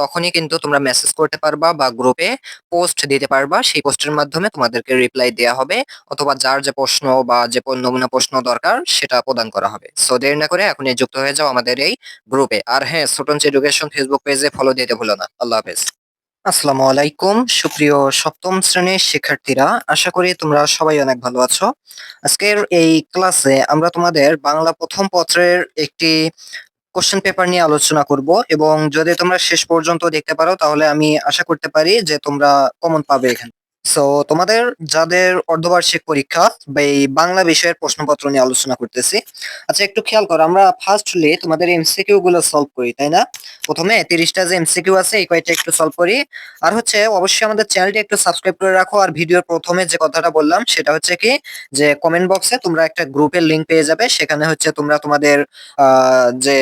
তখনই কিন্তু তোমরা মেসেজ করতে পারবা বা গ্রুপে পোস্ট দিতে পারবা। সেই পোস্টের মাধ্যমে তোমাদেরকে রিপ্লাই দেওয়া হবে অথবা যার যে প্রশ্ন বা যে নমুনা প্রশ্ন দরকার সেটা প্রদান করা হবে। সো দেরি না করে এখনই যুক্ত হয়ে যাও আমাদের এই গ্রুপে আর হ্যাঁ স্টুডেন্টস এডুকেশন ফেসবুক পেজে ফলো দিতে ভুলো না। আল্লাহ হাফেজ। আসসালামু আলাইকুম। সুপ্রিয় সপ্তম শ্রেণির শিক্ষার্থীরা, আশা করি তোমরা সবাই অনেক ভালো আছো। আজকের এই ক্লাসে আমরা তোমাদের বাংলা প্রথম পত্রের একটি কোশ্চেন পেপার নিয়ে আলোচনা করব এবং যদি তোমরা শেষ পর্যন্ত দেখতে পারো, তাহলে আমি আশা করতে পারি যে তোমরা কমন পাবে এখানে। সো তোমাদের যাদের অর্ধবার্ষিক পরীক্ষা বা এই বাংলা বিষয়ের প্রশ্নপত্র নিয়ে আলোচনা করতেছি আচ্ছা একটু খেয়াল করো, আমরা ফার্স্টলি তোমাদের এমসিকিউ গুলো সলভ করি, তাই না? প্রথমে তিরিশটা যে এমসিকিউ আছে, এই কয়টা একটু সলভ করি। আর হচ্ছে, অবশ্যই আমাদের চ্যানেলটি একটু সাবস্ক্রাইব করে রাখো, আর ভিডিওর প্রথমে যে কথাটা বললাম, সেটা হচ্ছে কি, যে কমেন্ট বক্সে তোমরা একটা গ্রুপের লিংক পেয়ে যাবে, সেখানে হচ্ছে তোমরা তোমাদের যে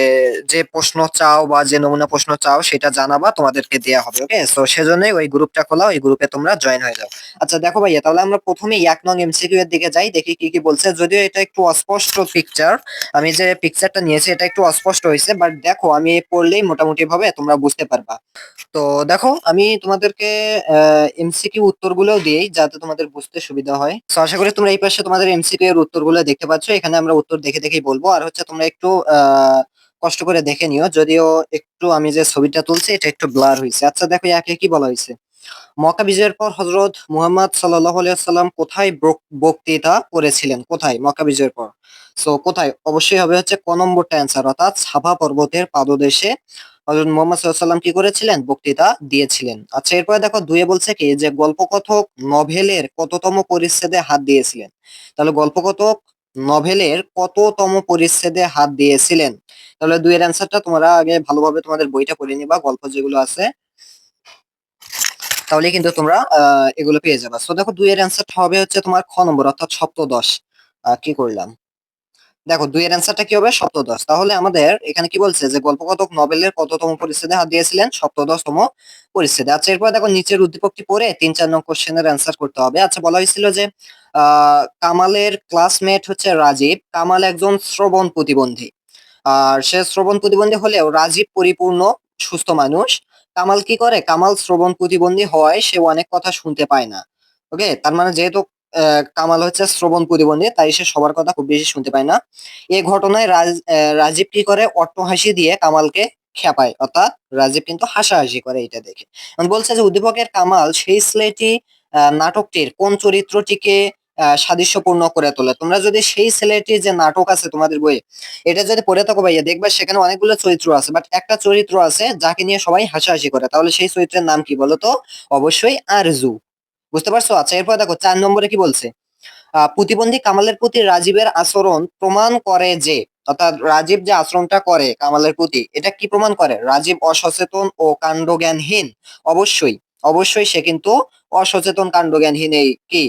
যে প্রশ্ন চাও বা যে নমুনা প্রশ্ন চাও, সেটা জানাবা, তোমাদেরকে দেয়া হবে ওকে সো সেজন্যই ওই গ্রুপটা খোলা ওই গ্রুপে তোমরা জয়েন হয়ে যাও। আচ্ছা দেখো ভাইয়া তাহলে আমরা প্রথমেই এক নং এমসিকিউ এর দিকে যাই দেখি কি কি বলছে। যদিও এটা একটু অস্পষ্ট পিকচার আমি যে পিকচারটা নিয়েছি এটা একটু অস্পষ্ট হয়েছে বাট দেখো আমি পড়লেই মোটামুটি ভাবে তোমরা বুঝতে পারবা। তো দেখো আমি তোমাদেরকে এমসিকিউ উত্তরগুলো দিই যাতে তোমাদের বুঝতে সুবিধা হয়। তো আশা করি তোমরা এই পাশে তোমাদের এমসিকিউ এর উত্তরগুলো দেখতে পাচ্ছ এখানে আমরা উত্তর দেখে দেখেই বলব। আর হচ্ছে তোমরা একটু আহ, কষ্ট করে দেখে নিও যদিও একটু আমি যে ছবিটা তুলছি এটা একটু ব্লার হয়েছে। আচ্ছা দেখো একে কি বলা হয়েছে? মক্কা বিজয়ের পর হজরত মুহাম্মদ সাল্লাহ সাল্লাম কোথায় বক- বক্তৃতা করেছিলেন? কোথায়? মক্কা বিজয়ের পর। সো কোথায়? অবশ্যই হবে হচ্ছে ক নম্বরটা অ্যান্সার অর্থাৎ সাফা পর্বতের পাদদেশে হজরত মোহাম্মদ সাল্লাম কি করেছিলেন? বক্তৃতা দিয়েছিলেন। আচ্ছা এরপরে দেখো দুয়ে বলছে কি, যে গল্পকথক নভেলের কততম পরিচ্ছেদে হাত দিয়েছিলেন? তাহলে গল্পকথক নভেলের কততম পরিচ্ছেদে হাত দিয়েছিলেন? তাহলে দুইয়ের অ্যান্সারটা তোমরা আগে ভালোভাবে তোমাদের বইটা পড়ে নিবা, গল্প যেগুলো আছে। তাহলে কিন্তু তোমরা এগুলো পেয়ে যাবে। সো দেখো দুই দুইয়ের অ্যান্সারটা হবে হচ্ছে তোমার খ নম্বর, অর্থাৎ সপ্তদশ। কি করলাম? দেখো দুই দুইয়ের অ্যান্সারটা কি হবে? সপ্তদশ। তাহলে আমাদের এখানে কি বলছে? যে গল্পকথক নভেলের কততম পরিচ্ছেদে হাত দিয়েছিলেন? সপ্তদশতম পরিচ্ছেদে। আচ্ছা এরপর দেখো, নিচের উদ্দীপকটি পড়ে তিন চার নং কোশ্চেনের অ্যান্সার করতে হবে। আচ্ছা বলা হয়েছিল যে কামালের ক্লাসমেট হচ্ছে রাজীব। কামাল একজন শ্রবণ প্রতিবন্ধী। আর সে শ্রবণ প্রতিবন্ধী হলেও রাজীব পরিপূর্ণ, সুস্থ মানুষ। কামাল কি করে? কামাল শ্রবণ প্রতিবন্ধী হওয়ায় সে অনেক কথা শুনতে পায় না। ওকে তার মানে যেহেতু কামাল হচ্ছে শ্রবণ প্রতিবন্ধী, তাই সে সবার কথা খুব বেশি শুনতে পায় না। এই ঘটনায় রাজীব কি করে? অট্টহাসি দিয়ে কামালকে খেপায়। অর্থাৎ রাজীব কিন্তু হাসাহাসি করে এটা দেখে। বলছে যে, উদ্দীপকের কামাল সেই স্লেটি নাটকটির কোন চরিত্রটিকে সাদৃশ্যপূর্ণ করে তোলে। তোমরা যদি সেই ছেলেটির যে নাটক আছে তোমাদের বইয়ে, এটা যদি পড়ে থাকো ভাইয়া, দেখবে সেখানে অনেকগুলো চরিত্র আছে বাট একটা চরিত্র আছে যাকে নিয়ে সবাই হাসাহাসি করে। তাহলে সেই চরিত্রের নাম কি বলতো অবশ্যই আরজু। বুঝতে পারছ? আচ্ছা এরপর দেখো, চার নম্বরে কি বলছে? প্রতিবন্ধী কামালের প্রতি রাজীবের আচরণ প্রমাণ করে যে, অর্থাৎ রাজীব যে আচরণটা করে কামালের প্রতি, এটা কি প্রমাণ করে? রাজীব অসচেতন ও কাণ্ডজ্ঞানহীন। অবশ্যই অবশ্যই সে কিন্তু অসচেতন, কাণ্ডজ্ঞানহীন এই কি?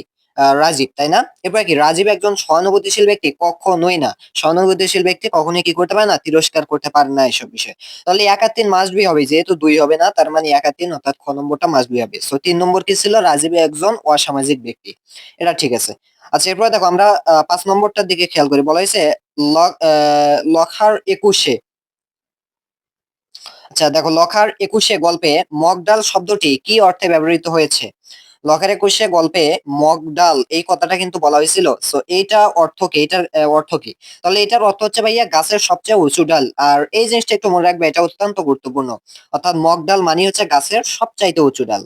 রাজীব, তাই না? এরপরে কি, রাজীব একজন সহানুভূতিশীল ব্যক্তি? কখনোই না। সহানুভূতিশীল ব্যক্তি কখনোই কি করতে পারে না? তিরস্কার করতে পারে না এসব বিষয়। তাহলে এক আর তিন মাস্ট বি হবে। যেহেতু দুই হবে না, তার মানে এক আর তিন, অর্থাৎ খ নম্বরটা মাস্ট বি হবে। সো তিন নম্বর কি ছিল? রাজীব একজন অসামাজিক ব্যক্তি। এটা ঠিক আছে। আচ্ছা এরপরে দেখো, আমরা পাঁচ নম্বরটার দিকে খেয়াল করি। বলা হয়েছে লখার একুশে। আচ্ছা দেখো, লখার একুশে গল্পে মগডাল শব্দটি কি অর্থে ব্যবহৃত হয়েছে? লখার একুশে গল্পে মগডাল এই কথাটা কিন্তু বলা হয়েছিল। সো এইটা অর্থ কি? এটার অর্থ কি? তাহলে এটার অর্থ হচ্ছে ভাইয়া গাছের সবচেয়ে উঁচু ডাল। আর এই জিনিসটা একটু মনে রাখবে, এটা অত্যন্ত গুরুত্বপূর্ণ। অর্থাৎ মগডাল মানে হচ্ছে গাছের সবচাইতে উঁচু ডাল।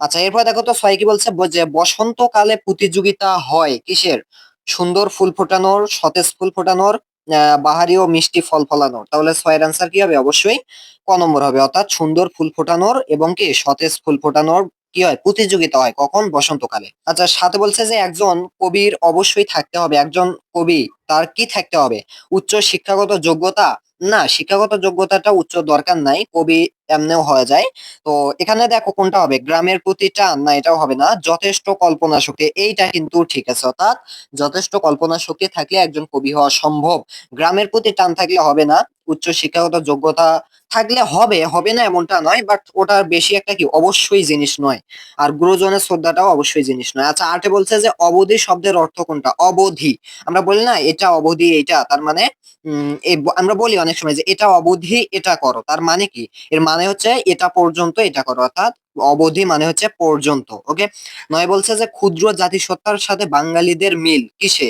আচ্ছা এরপর দেখো তো ছয় কি বলছে? যে বসন্তকালে প্রতিযোগিতা হয় কিসের? সুন্দর ফুল ফোটানোর, সতেজ ফুল ফোটানোর বাহারি ও মিষ্টি ফল ফলানোর। তাহলে ছয়ের আনসার কি হবে? অবশ্যই ক নম্বর হবে। অর্থাৎ সুন্দর ফুল ফোটানোর এবং কি? সতেজ ফুল ফোটানোর কি হয়? প্রতিযোগিতা হয় কখন? বসন্তকালে। আচ্ছা সাথে বলছে যে একজন কবির অবশ্যই থাকতে হবে। একজন কবি, তার কি থাকতে হবে? উচ্চ শিক্ষাগত যোগ্যতা? না, শিক্ষাগত যোগ্যতাটা উচ্চ দরকার নাই। কবি এমনেও হয়ে যায়। তো এখানে দেখো কোনটা হবে? গ্রামের প্রতি টান না, এটাও হবে না। যথেষ্ট কল্পনা শক্তি, এইটা কিন্তু ঠিক আছে। অর্থাৎ যথেষ্ট কল্পনা শক্তি থাকলে একজন কবি হওয়া সম্ভব। গ্রামের প্রতি টান থাকলে হবে না। উচ্চ শিক্ষাগত যোগ্যতা থাকলে হবে হবে না এমনটা নয় বাট ওটার বেশি একটা কি, অবশ্যই জিনিস নয়। আর গুরুজনের শ্রদ্ধাটাও অবশ্যই জিনিস নয়। আচ্ছা আর্টে বলছে যে অবধি শব্দের অর্থ কোনটা? অবধি। আমরা বলি না, এটা অবধি, এটা, তার মানে আমরা বলি অনেক সময় যে এটা অবধি, এটা করো। তার মানে কি? এর মানে হচ্ছে এটা পর্যন্ত এটা করো, অর্থাৎ অবধি মানে হচ্ছে পর্যন্ত ওকে নয় বলছে যে ক্ষুদ্র জাতিসত্তার সাথে বাঙালিদের মিল কিসে?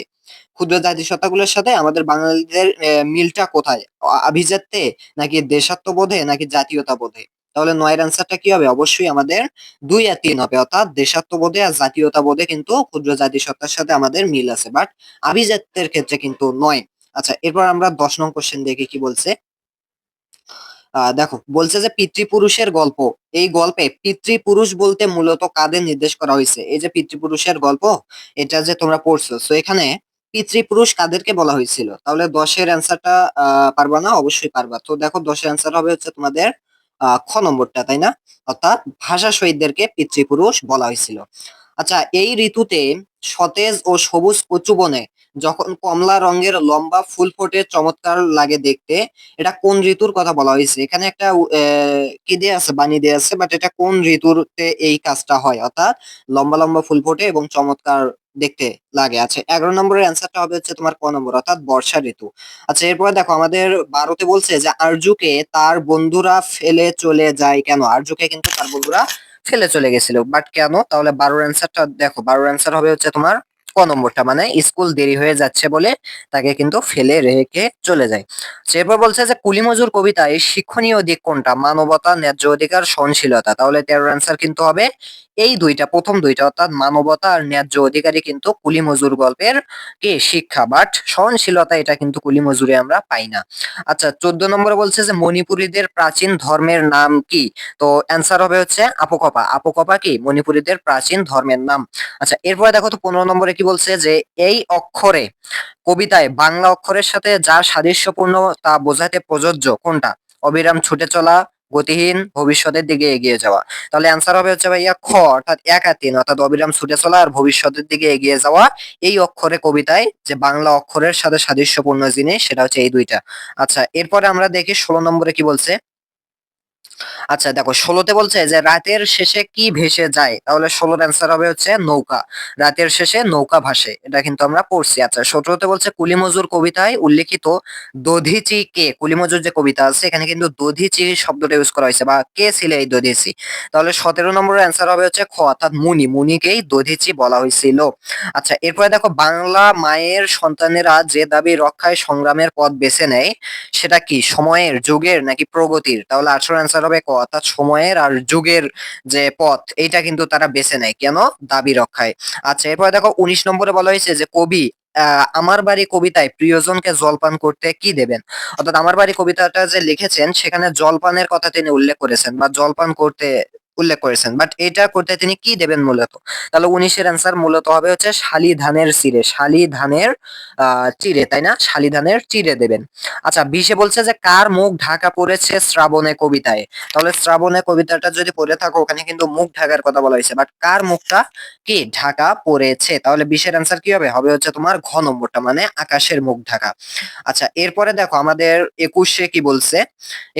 ক্ষুদ্র জাতিসত্তাগুলোর সাথে আমাদের বাঙালিদের মিলটা কোথায়? আভিজাত্যে নাকি দেশাত্মবোধে নাকি জাতীয়তাবোধে? তাহলে নয়ের আনসারটা কি হবে? অবশ্যই আমাদের দুই আর তিন হবে, অর্থাৎ দেশাত্মবোধে আর জাতীয়তা বোধে কিন্তু ক্ষুদ্র জাতিসত্তার সাথে আমাদের মিল আছে বাট আভিজাত্যের ক্ষেত্রে কিন্তু নয়। আচ্ছা এরপর আমরা দশ নং কোশ্চেন দেখি কি বলছে। দেখো, বলছে যে পিতৃপুরুষের গল্প। এই গল্পে পিতৃপুরুষ বলতে মূলত কাদের নির্দেশ করা হয়েছে? এই যে পিতৃপুরুষের গল্প, এটা যে তোমরা পড়ছো তো এখানে পিতৃপুরুষ কাদেরকে বলা হয়েছিল? তাহলে দশের অ্যান্সারটা পারবা না? অবশ্যই পারবা। তো দেখো, দশের অ্যান্সার হবে হচ্ছে তোমাদের, আহ, খ নম্বরটা, তাই না? অর্থাৎ ভাষা শহীদদেরকে পিতৃপুরুষ বলা হয়েছিল। আচ্ছা এই ঋতুতে সতেজ ও সবুজ কচু বনে যখন কমলা রঙের লম্বা ফুল ফোটে চমৎকার লাগে দেখতে, এটা কোন ঋতুর কথা বলা হয়েছে? এখানে একটা কি দিয়ে আছে? বানিয়ে দিয়ে আছে বাট এটা কোন ঋতুতে এই কাজটা হয়? অর্থাৎ লম্বা লম্বা ফুল ফোটে এবং চমৎকার দেখতে লাগে। আচ্ছা এগারো নম্বরের অ্যান্সারটা হবে হচ্ছে তোমার ক নম্বর, অর্থাৎ বর্ষা ঋতু। আচ্ছা এরপরে দেখো, আমাদের বারোতে বলছে যে আরজুকে তার বন্ধুরা ফেলে চলে যায় কেন? আরজুকে কিন্তু তার বন্ধুরা ফেলে চলে গেছিল। বাট কেন? তাহলে বারোর অ্যান্সারটা দেখো। বারোর অ্যান্সার হবে হচ্ছে তোমার ক নম্বরটা? মানে স্কুল দেরি হয়ে যাচ্ছে বলে তাকে কিন্তু ফেলে রেখে চলে যায়। এরপর বলছে যে, কুলিমজুর কবিতায় শিক্ষণীয় দিক কোনটা? মানবতা, ন্যায্য অধিকার, সহনশীলতা। তাহলে তেরোর অ্যান্সার কিন্তু হবে এই দুইটা, প্রথম দুইটা, অর্থাৎ মানবতা আর ন্যায্য অধিকারী কিন্তু কুলিমজুর গল্পের কি শিক্ষা। বাট সহনশীলতা, এটা কিন্তু কুলিমজুরে আমরা পাই না। আচ্ছা চোদ্দ নম্বরে বলছে যে, মণিপুরীদের প্রাচীন ধর্মের নাম কি? তো অ্যান্সার হবে হচ্ছে, আপকপা। আপকপা কি? মণিপুরীদের প্রাচীন ধর্মের নাম। আচ্ছা এরপরে দেখো তো পনেরো নম্বরে কি বলছে যে, এই অক্ষরে, কবিতায়, বাংলা অক্ষরের সাথে যা সাদৃশ্যপূর্ণ তা বোঝাতে প্রযোজ্য কোনটা? অবিরাম ছুটে চলা, গতিহীন, ভবিষ্যতের দিকে এগিয়ে যাওয়া। তাহলে অ্যান্সার হবে হচ্ছে ভাইয়া খ, অর্থাৎ এক আর অর্থাৎ অবিরাম ছুটে চলা আর ভবিষ্যতের দিকে এগিয়ে যাওয়া। এই অক্ষরে, কবিতায়, যে বাংলা অক্ষরের সাথে সাদৃশ্যপূর্ণ জিনিস, সেটা হচ্ছে এই দুইটা। আচ্ছা এরপরে আমরা দেখি ষোলো নম্বরে কি বলছে? আচ্ছা দেখো, ষোলোতে বলছে যে রাতের শেষে কি ভেসে যায়? তাহলে ষোলোর অ্যান্সার হবে হচ্ছে নৌকা। রাতের শেষে নৌকা ভাসে, এটা কিন্তু আমরা পড়ছি। আচ্ছা সতেরোতে বলছে কুলিমজুর কবিতায় উল্লেখিত দধিচি কে? কুলিমজুর যে কবিতা আছে, এখানে কিন্তু দধিচি শব্দটা ইউজ করা হয়েছে, বা কে ছিল এই দধিচি? তাহলে সতেরো নম্বরের অ্যান্সার হবে হচ্ছে খ, অর্থাৎ মুনি। মুনিকেই দধিচি বলা হয়েছিল। আচ্ছা এরপরে দেখো, বাংলা মায়ের সন্তানেরা যে দাবি রক্ষায় সংগ্রামের পথ বেছে নেয়, সেটা কি? সময়ের, যুগের, নাকি প্রগতির? তাহলে আঠারো অ্যান্সার হবে অর্থাৎ সময়ের আর যুগের যে পথ এটা কিন্তু তারা বেছে নেয়। কেন? দাবি রক্ষায়। আচ্ছা এরপরে দেখো, উনিশ নম্বরে বলা হয়েছে যে কবি আমার বাড়ি কবিতায় প্রিয়জনকে জলপান করতে কি দেবেন? অর্থাৎ আমার বাড়ি কবিতাটা যে লিখেছেন, সেখানে জলপানের কথা তিনি উল্লেখ করেছেন বা জলপান করতে উল্লেখ করেছেন। বাট এটা করতে তিনি কি দেবেন মূলত? তাহলে উনিশের অ্যান্সার মূলত হবে হচ্ছে শালি ধানের চিড়ে শালি ধানের চিড়ে তাই না? শালি ধানের চিড়ে দেবেন। আচ্ছা বিশে বলছে যে, কার মুখ ঢাকা পড়েছে শ্রাবণে কবিতায়? তাহলে শ্রাবণে কবিতাটা যদি পড়ে থাকো, ওখানে কিন্তু মুখ ঢাকার কথা বলা হয়েছে। বাট কার মুখটা? কি? ঢাকা পড়েছে। তাহলে বিশের অ্যান্সার কি হবে? হবে হচ্ছে তোমার ঘ নম্বরটা মানে আকাশের মুখ ঢাকা। আচ্ছা এরপরে দেখো, আমাদের একুশে কি বলছে?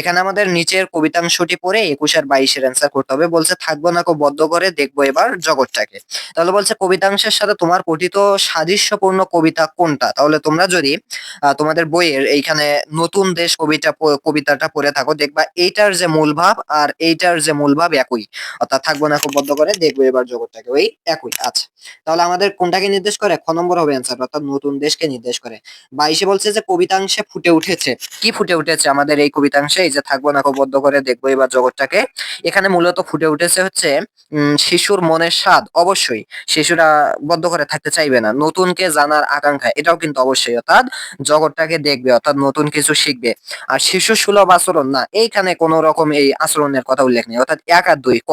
এখানে আমাদের নিচের কবিতাংশটি পড়ে একুশ আর বাইশের অ্যান্সার করতে হবে। বলছে থাকব না কো বদ্ধ করে দেখব এবার জগৎটাকে। তাহলে বলছে কবিতাংশের সাথে তোমার পঠিত সাদৃশ্যপূর্ণ কবিতা কোনটা? তাহলে তোমরা যদি তোমাদের বইয়ের এইখানে নতুন দেশ কবিতা কবিতাটা পড়ে থাকো, দেখবা এইটার যে মূল ভাব আর এইটার যে মূল ভাব একই। অর্থাৎ থাকব না বদ্ধ করে দেখব এবার জগৎটাকে, ওই একই। আচ্ছা তাহলে আমাদের কোনটাকে নির্দেশ করে? খ নম্বর হবে অ্যান্সার অর্থাৎ নতুন দেশকে নির্দেশ করে। বাইশে বলছে যে কবিতাংশে ফুটে উঠেছে। কি ফুটে উঠেছে আমাদের এই কবিতাংশে? এই যে থাকব না বদ্ধ করে দেখব এবার জগৎটাকে। এখানে মূলত ফুটে উঠেছে হচ্ছে শিশুর মনের স্বাদ। অবশ্যই শিশুরা বদ্ধ করে থাকতে চাইবে না। নতুনকে জানার আকাঙ্ক্ষা, এটাও কিন্তু অবশ্যই। অর্থাৎ জগৎটাকে দেখবে, অর্থাৎ নতুন কিছু শিখবে। আর শিশু সুলভ আচরণ, না, এইখানে কোন রকম এই আচরণের কথা উল্লেখ নেই। অর্থাৎ এক আর দুই, ক।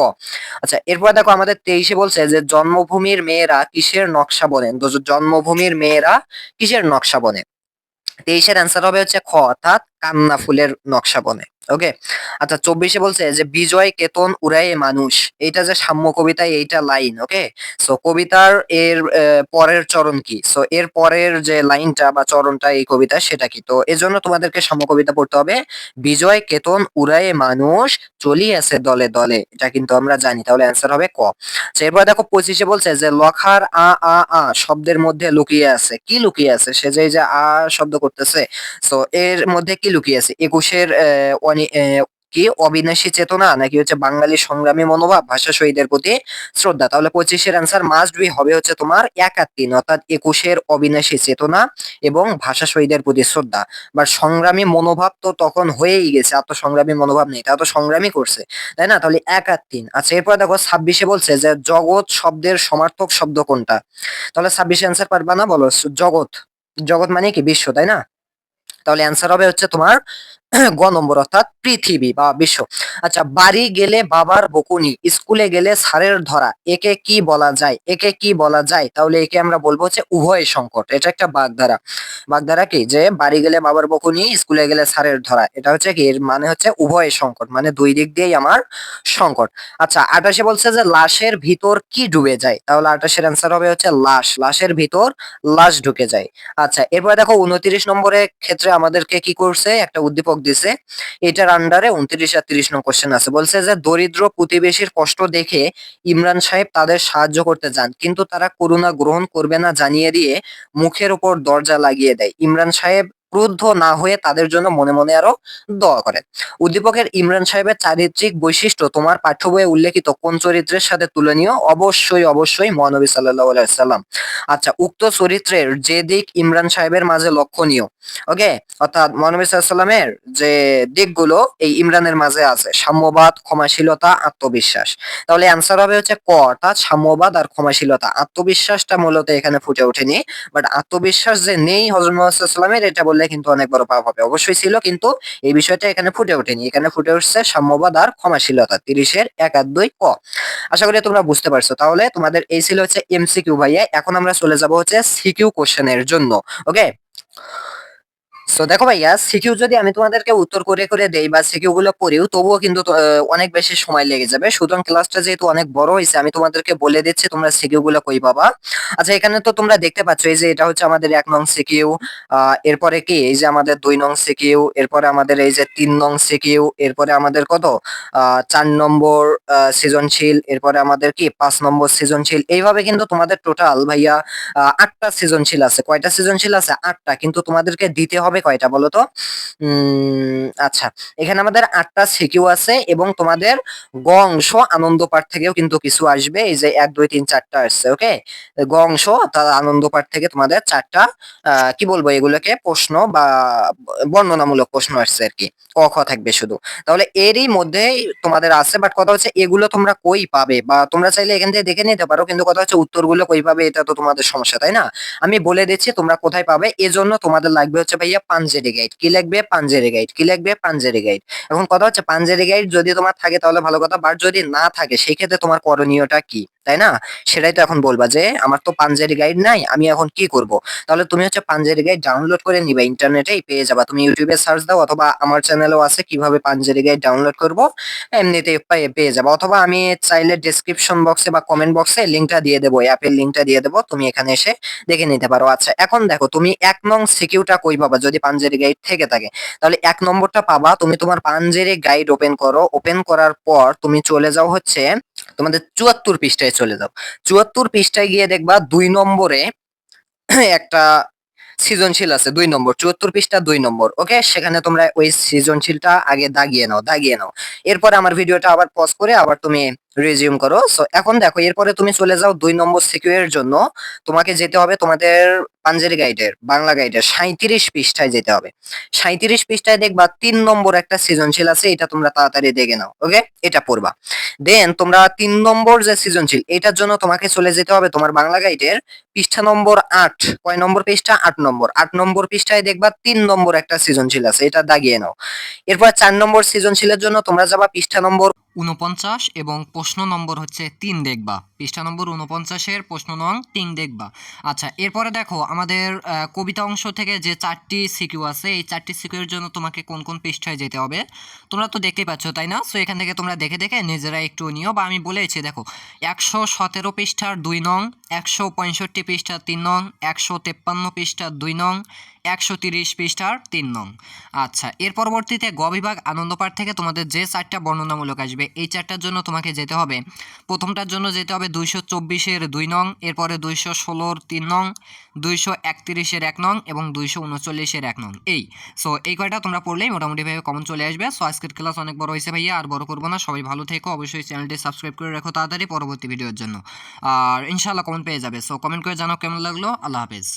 আচ্ছা এরপর দেখো আমাদের তেইশে বলছে যে, জন্মভূমির মেয়েরা কিসের নকশা বনেন জন্মভূমির মেয়েরা কিসের নকশা বনে? তেইশের অ্যান্সার হবে হচ্ছে খ, অর্থাৎ কান্না ফুলের নকশা বনে। ওকে আচ্ছা চব্বিশে বলছে যে বিজয় কেতন উড়ায়ে মানুষ। এইটা যে সাম্য কবিতায় এইটা লাইন ওকে সো কবিতার এর পরের চরণ কি? সো এর পরের যে লাইনটা বা চরণটা এই কবিতা সেটা কি? তো এজন্য তোমাদেরকে সাম্য কবিতা পড়তে হবে বিজয় কেতন উড়ায়ে মানুষ চলিয়াছে দলে দলে। এটা কিন্তু আমরা জানি তাহলে অ্যান্সার হবে ক। আচ্ছা, এরপর দেখো পঁচিশে বলছে যে লখার আ আ আ শব্দের মধ্যে লুকিয়ে আছে। কি লুকিয়ে আছে? সে যে আ শব্দ করতেছে তো এর মধ্যে কি লুকিয়ে আছে? একুশের কি অবিনাশী চেতনা নাকি হচ্ছে বাঙালি সংগ্রামী মনোভাব, ভাষা শহীদের প্রতি শ্রদ্ধা? তাহলে পঁচিশের অ্যান্সার মাস্ট বি হবে হচ্ছে তোমার এক আর তিন অর্থাৎ একুশের অবিনাশী চেতনা এবং ভাষা শহীদের প্রতি শ্রদ্ধা। বা সংগ্রামী মনোভাব তো তখন হয়েই গেছে আত্মসংগ্রামী মনোভাব নেই তা তো সংগ্রামী করছে, তাই না? তাহলে এক আর তিন আচ্ছা এরপর দেখো ছাব্বিশে বলছে যে জগৎ শব্দের সমার্থক শব্দ কোনটা? তাহলে ছাব্বিশে অ্যান্সার পারবা না বলো? জগৎ জগৎ মানে কি? বিশ্ব, তাই না? তাহলে অ্যান্সার হবে হচ্ছে তোমার গ নম্বর অর্থাৎ পৃথিবী বা বিশ্ব। আচ্ছা বাড়ি গেলে বাবার বকুনি, স্কুলে গেলে সারের ধরা, একে কি বলা যায়, একে কি বলা যায়? তাহলে একে আমরা বলব হচ্ছে উভয় সংকট। এটা একটা বাগধারা। বাগধারা কি? যে বাড়ি গেলে বাবার বকুনি, স্কুলে গেলে সারের ধরা। এটা হচ্ছে কি? এর মানে হচ্ছে উভয় সংকট মানে দুই দিক দিয়েই আমার সংকট। আচ্ছা আটাশে বলছে যে লাশের ভিতর কি ডুবে যায়? তাহলে আটাশের অ্যান্সার হবে হচ্ছে লাশ। লাশের ভিতর লাশ ঢুকে যায়। আচ্ছা এরপরে দেখো উনত্রিশ নম্বরের ক্ষেত্রে আমাদেরকে কি করছে? একটা উদ্দীপক দিছে। এটার আন্ডারে উনত্রিশ আর তিরিশ নম্বর কোশ্চেন আছে। বলছে যে, দরিদ্র প্রতিবেশীর কষ্ট দেখে ইমরান সাহেব তাদের সাহায্য করতে যান, কিন্তু তারা করুণা গ্রহণ করবে না জানিয়ে দিয়ে মুখের উপর দরজা লাগিয়ে দেয়। ইমরান সাহেব ক্রুদ্ধ না হয়ে তাদের জন্য মনে মনে আরও দোয়া করেন উদ্দীপকের ইমরান সাহেবের চারিত্রিক বৈশিষ্ট্য তোমার পাঠ্য বইয়ে উল্লেখিত কোন চরিত্রের সাথে তুলনীয়? অবশ্যই অবশ্যই মহানবী সাল্লাহ আলাইসাল্লাম আচ্ছা উক্ত চরিত্রের যে দিক ইমরান সাহেবের মাঝে লক্ষণীয়। ওকে অর্থাৎ মহানবী সাল্লামের যে দিকগুলো এই ইমরানের মাঝে আছে, সাম্যবাদ, ক্ষমাশীলতা, আত্মবিশ্বাস। তাহলে অ্যান্সার হবে হচ্ছে ক, অর্থাৎ সাম্যবাদ আর ক্ষমাশীলতা। আত্মবিশ্বাসটা মূলত এখানে ফুটে ওঠেনি বাট আত্মবিশ্বাস যে নেই হজরত মোহাম্মদের এটা বললে কিন্তু অনেক বড় পাপ হবে। অবশ্যই ছিল, কিন্তু এই বিষয়টা এখানে ফুটে ওঠেনি। এখানে ফুটে উঠছে সাম্যবাদ আর ক্ষমাশীলতা, তিরিশের এক আর দুই ক। আশা করি তোমরা বুঝতে পারছ। তাহলে তোমাদের এই ছিল হচ্ছে এমসিকিউ ভাইয়া। এখন আমরা চলে যাব হচ্ছে সিকিউ কোশ্চেনের জন্য। ওকে সো দেখো ভাইয়া সিকিউ যদি আমি তোমাদেরকে উত্তর করে করে দেই বা সিকিউ গুলো পড়িও তবুও কিন্তু অনেক বেশি সময় লেগে যাবে। সুতরাং ক্লাসটা যেহেতু অনেক বড় হয়েছে, আমি তোমাদেরকে বলে দিচ্ছি তোমরা সিকিউ গুলো কই পাবা। আচ্ছা এখানে তো তোমরা দেখতে পাচ্ছ, এই যে এটা হচ্ছে আমাদের এক নং সিকিউ এরপরে কি? এই যে আমাদের দুই নং সিকিউ এরপরে আমাদের এই যে তিন নং সিকিউ এরপরে আমাদের কত? চার নম্বর সৃজনশীল, এরপরে আমাদের কি? পাঁচ নম্বর সৃজনশীল। এইভাবে কিন্তু তোমাদের টোটাল ভাইয়া আটটা সৃজনশীল আছে। কয়টা সৃজনশীল আছে? আটটা। কিন্তু তোমাদেরকে দিতে হবে কয়টা বলো তো আচ্ছা এখানে আমাদের আটটা সিকিউ আছে এবং তোমাদের গ অংশ আনন্দ পাঠ থেকেও কিন্তু কিছু আসবে। এই যে এক, দুই, তিন, চারটা আসছে, ওকে? গ অংশ অর্থাৎ আনন্দ পাঠ থেকে তোমাদের চারটা কি বলব এগুলোকে? প্রশ্ন বা বর্ণনামূলক প্রশ্ন আসছে আর কি। ক, খ থাকবে শুধু। তাহলে এরই মধ্যেই তোমাদের আছে বাট কথা হচ্ছে এগুলো তোমরা কই পাবে? বা তোমরা চাইলে এখান থেকে দেখে নিতে পারো, কিন্তু কথা হচ্ছে উত্তরগুলো কই পাবে, এটা তো তোমাদের সমস্যা, তাই না? আমি বলে দিচ্ছি তোমরা কোথায় পাবে, এজন্য তোমাদের লাগবে হচ্ছে ভাইয়া পাঞ্জেরি গাইড কি লাগবে? পাঞ্জেরি গাইড কি লাগবে? পাঞ্জেরি গাইড এখন কথা হচ্ছে পাঞ্জেরি গাইড যদি তোমার থাকে তাহলে ভালো কথা বাট যদি না থাকে, সেই ক্ষেত্রে তোমার করণীয়টা কি? তাই না? সেটাই তো এখন বলবা যে আমার তো পাঞ্জেরি গাইড নাই, আমি এখন কি করব? তাহলে তুমি হচ্ছে পাঞ্জেরি গাইড ডাউনলোড করে নিবে ইন্টারনেটেই পেয়ে যাবা। তুমি ইউটিউবে সার্চ দাও অথবা আমার চ্যানেলও আছে কীভাবে পাঞ্জেরি গাইড ডাউনলোড করব এমনিতে পেয়ে যাব। অথবা আমি চাইলে ডেসক্রিপশন বক্সে বা কমেন্ট বক্সে লিঙ্কটা দিয়ে দেবো অ্যাপের লিঙ্কটা দিয়ে দেবো, তুমি এখানে এসে দেখে নিতে পারো। আচ্ছা এখন দেখো, তুমি এক নং সিকিউটা কই পাবা যদি পাঞ্জেরি গাইড থেকে থাকে? তাহলে এক নম্বরটা পাবা, তুমি তোমার পাঞ্জেরি গাইড ওপেন করো। ওপেন করার পর তুমি চলে যাও হচ্ছে তোমাদের চুয়াত্তর পৃষ্ঠায় চলে যাও। চুয়াত্তর পৃষ্ঠায় গিয়ে দেখবা দুই নম্বরে একটা সৃজনশীল আছে, দুই নম্বর। চুয়াত্তর পৃষ্ঠা, দুই নম্বর, ওকে? সেখানে তোমরা ওই সৃজনশীলটা আগে দাগিয়ে নাও দাগিয়ে নাও। এরপরে আমার ভিডিওটা আবার পজ করে আবার তুমি রিজিউম করো। সো এখন দেখো, এরপরে তুমি চলে যাও দুই নম্বর সিকিউর জন্য। তোমাকে যেতে হবে তোমাদের পাঞ্জেরি গাইডের বাংলা গাইডের সাঁত্রিশ পৃষ্ঠায় যেতে হবে। সাঁত্রিশ পৃষ্ঠায় দেখবা তিন নম্বর একটা সৃজনশীল আছে, এটা তোমরা তাড়াতাড়ি দেখে নাও ওকে এটা পড়বা। দেন তোমরা তিন নম্বর যে সৃজনশীল, এটার জন্য তোমাকে চলে যেতে হবে তোমার বাংলা গাইডের পৃষ্ঠা নম্বর আট। কয় নম্বর পৃষ্ঠা? আট নম্বর। আট নম্বর পৃষ্ঠায় দেখবা তিন নম্বর একটা সৃজনশীল আছে, এটা দাগিয়ে নাও। এরপর চার নম্বর সৃজনশীলের জন্য তোমরা যাবা পৃষ্ঠা নম্বর উনপঞ্চাশ এবং প্রশ্ন নম্বর হচ্ছে তিন দেখবা। পৃষ্ঠা নম্বর উনপঞ্চাশের প্রশ্ন নং তিন দেখবা। আচ্ছা এরপরে দেখো আমাদের কবিতা অংশ থেকে যে চারটি সিকিউ আছে, এই চারটি সিকিউর জন্য তোমাকে কোন কোন পৃষ্ঠায় যেতে হবে? তোমরা তো দেখতেই পাচ্ছ, তাই না? সো এখান থেকে তোমরা দেখে দেখে নিজেরা একটু নিও। বা আমি বলেছি, দেখো, একশো সতেরো পৃষ্ঠার দুই নং একশো পঁয়ষট্টি পৃষ্ঠার তিন নং, একশো তেপ্পান্ন পৃষ্ঠার দুই নং, একশো তিরিশ পৃষ্ঠার তিন নং। আচ্ছা এর পরবর্তীতে গ বিভাগ আনন্দপাঠ থেকে তোমাদের যে চারটা বর্ণনামূলক আসবে, এই চারটার জন্য তোমাকে যেতে হবে। প্রথমটার জন্য যেতে হবে দুইশো চব্বিশের দুই নং, এরপরে দুইশো ষোলোর তিন নং, দুইশো একত্রিশের এক নং এবং দুইশো উনচল্লিশের এক নং। এই সো এই কয়টা তোমরা পড়লেই মোটামুটিভাবে কমন চলে আসবে। সো আজকের ক্লাস অনেক বড় হয়েছে ভাইয়া, আর বড় করব না। সবাই ভালো থেকো, অবশ্যই চ্যানেলটি সাবস্ক্রাইব করে রাখো তাড়াতাড়ি পরবর্তী ভিডিওর জন্য। আর ইনশাল্লাহ কমেন্ট পেয়ে যাবে। সো কমেন্ট করে জানাও কেমন লাগল? আল্লাহ হাফেজ।